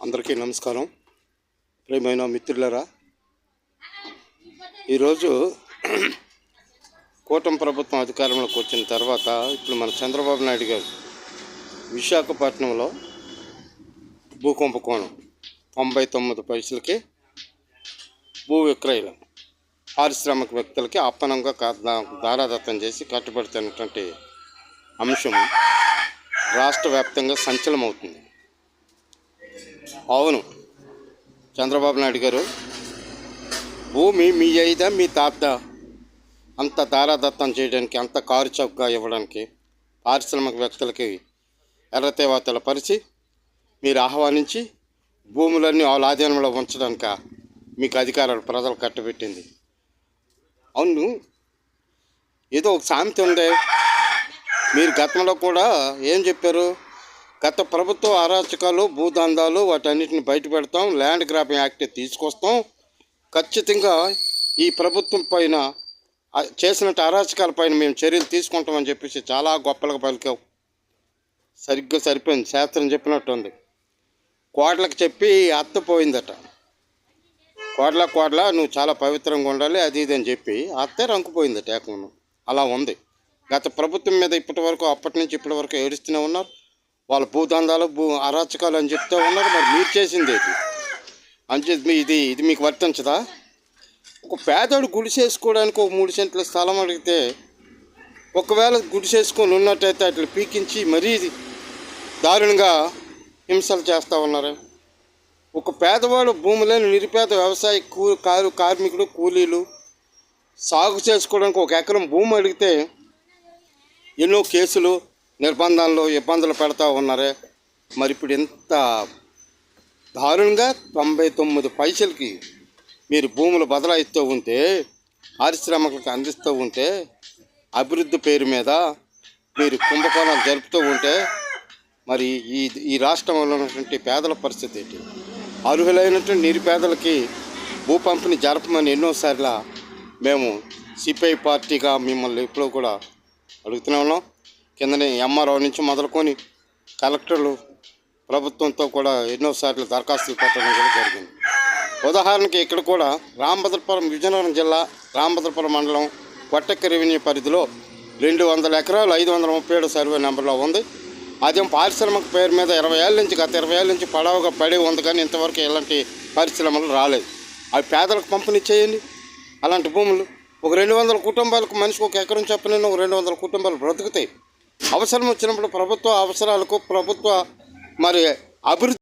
అందరికీ నమస్కారం. ప్రేమైన మిత్రులరా ఈరోజు కూటమి ప్రభుత్వం అధికారంలోకి వచ్చిన తర్వాత ఇప్పుడు మన చంద్రబాబు నాయుడు గారు విశాఖపట్నంలో భూకుంభకోణం తొంభై తొమ్మిది పైసలకి భూ విక్రయలు పారిశ్రామిక వ్యక్తులకి అప్పనంగా కా- దారాదత్తం చేసి కట్టుబడుతున్నటువంటి అంశం రాష్ట్ర వ్యాప్తంగా సంచలనమవుతుంది. అవును. చంద్రబాబు నాయుడు గారు భూమి మీ అయిదా మీ తాత అంత దారాదత్తం చేయడానికి అంత కారు చౌకగా ఇవ్వడానికి పారిశ్రామిక వ్యక్తులకి ఎర్రతేవాతల పరిచి మీరు ఆహ్వానించి భూములన్నీ వాళ్ళ ఆధీనంలో ఉంచడానిక మీకు అధికారాలు ప్రజలు కట్టబెట్టింది. అవును. ఏదో ఒక సామెత ఉంది. మీరు గతంలో కూడా ఏం చెప్పారు? గత ప్రభుత్వ అరాచకాలు భూదందాలు వాటన్నిటిని బయటపెడతాం ల్యాండ్ గ్రాపింగ్ యాక్ట్ తీసుకొస్తాం. ఖచ్చితంగా ఈ ప్రభుత్వం పైన చేసినట్టు అరాచకాల పైన మేము చర్యలు తీసుకుంటామని చెప్పేసి చాలా గొప్పలుగా పలికావు సరిగ్గా సరిపోయింది శాస్త్రం చెప్పినట్టు ఉంది. కోట్లకు చెప్పి అత్తపోయిందట కోట్ల కోట్ల నువ్వు చాలా పవిత్రంగా ఉండాలి అది ఇది అని చెప్పి అత్తే రంకుపోయిందట ఏకమును అలా ఉంది. గత ప్రభుత్వం మీద ఇప్పటి వరకు అప్పటి నుంచి ఇప్పటి వరకు ఏడుస్తూనే ఉన్నారు. వాళ్ళ భూదందాలు భూ అరాచకాలు అని చెప్తూ ఉన్నారు. మరి మీరు చేసింది ఏంటి అని చెప్పి ఇది ఇది మీకు వర్తించదా? ఒక పేదోడు గుడిసేసుకోవడానికి ఒక మూడు సెంట్ల స్థలం అడిగితే ఒకవేళ గుడిసేసుకొని ఉన్నట్టయితే అట్లా పీకించి మరీ దారుణంగా హింసలు చేస్తూ ఉన్నారు. ఒక పేదవాడు భూములేని నిరుపేద వ్యవసాయ కూ కారు కార్మికుడు కూలీలు సాగు చేసుకోవడానికి ఒక ఎకరం భూమి అడిగితే ఎన్నో కేసులు నిర్బంధాలు ఇబ్బందులు పెడతా ఉన్నారే? మరి ఇప్పుడు ఇంత దారుణంగా తొంభై తొమ్మిది పైసలకి మీరు భూములు బదలాయిస్తూ ఉంటే పారిశ్రామికలకు అందిస్తూ ఉంటే అభివృద్ధి పేరు మీద మీరు కుంభకోణాలు జరుపుతూ ఉంటే మరి ఈ ఈ రాష్ట్రంలో ఉన్నటువంటి పేదల పరిస్థితి ఏంటి? అర్హులైనటువంటి నిరుపేదలకి భూ పంపిణీ జరపమని ఎన్నోసార్లు మేము సిపిఐ పార్టీగా మిమ్మల్ని ఎప్పుడూ కూడా అడుగుతూనే ఉన్నాం. కిందనే ఎంఆర్ఓ నుంచి మొదలుకొని కలెక్టర్లు ప్రభుత్వంతో కూడా ఎన్నోసార్లు దరఖాస్తులు పెట్టడం కూడా జరిగింది. ఉదాహరణకి ఇక్కడ కూడా రామభద్రపురం విజయనగరం జిల్లా రామభద్రపురం మండలం కొట్టెక్క రెవెన్యూ పరిధిలో రెండు వందల ఎకరాలు ఐదు వందల ముప్పై ఏడు సర్వే నెంబర్లో ఉంది. అదేం పారిశ్రామిక పేరు మీద ఇరవై ఏళ్ళ నుంచి గత ఇరవై ఏళ్ళ నుంచి పడవగా పడి ఉంది కానీ ఇంతవరకు ఎలాంటి పరిశ్రమలు రాలేదు. అవి పేదలకు పంపిణీ చేయండి. అలాంటి భూములు ఒక రెండు వందల కుటుంబాలకు మనిషికి ఒక ఎకరం చెప్పిన ఒక రెండు వందల కుటుంబాలు బ్రతుకుతాయి. అవసరం వచ్చినప్పుడు ప్రభుత్వ అవసరాలకు ప్రభుత్వ మరి అభివృద్ధి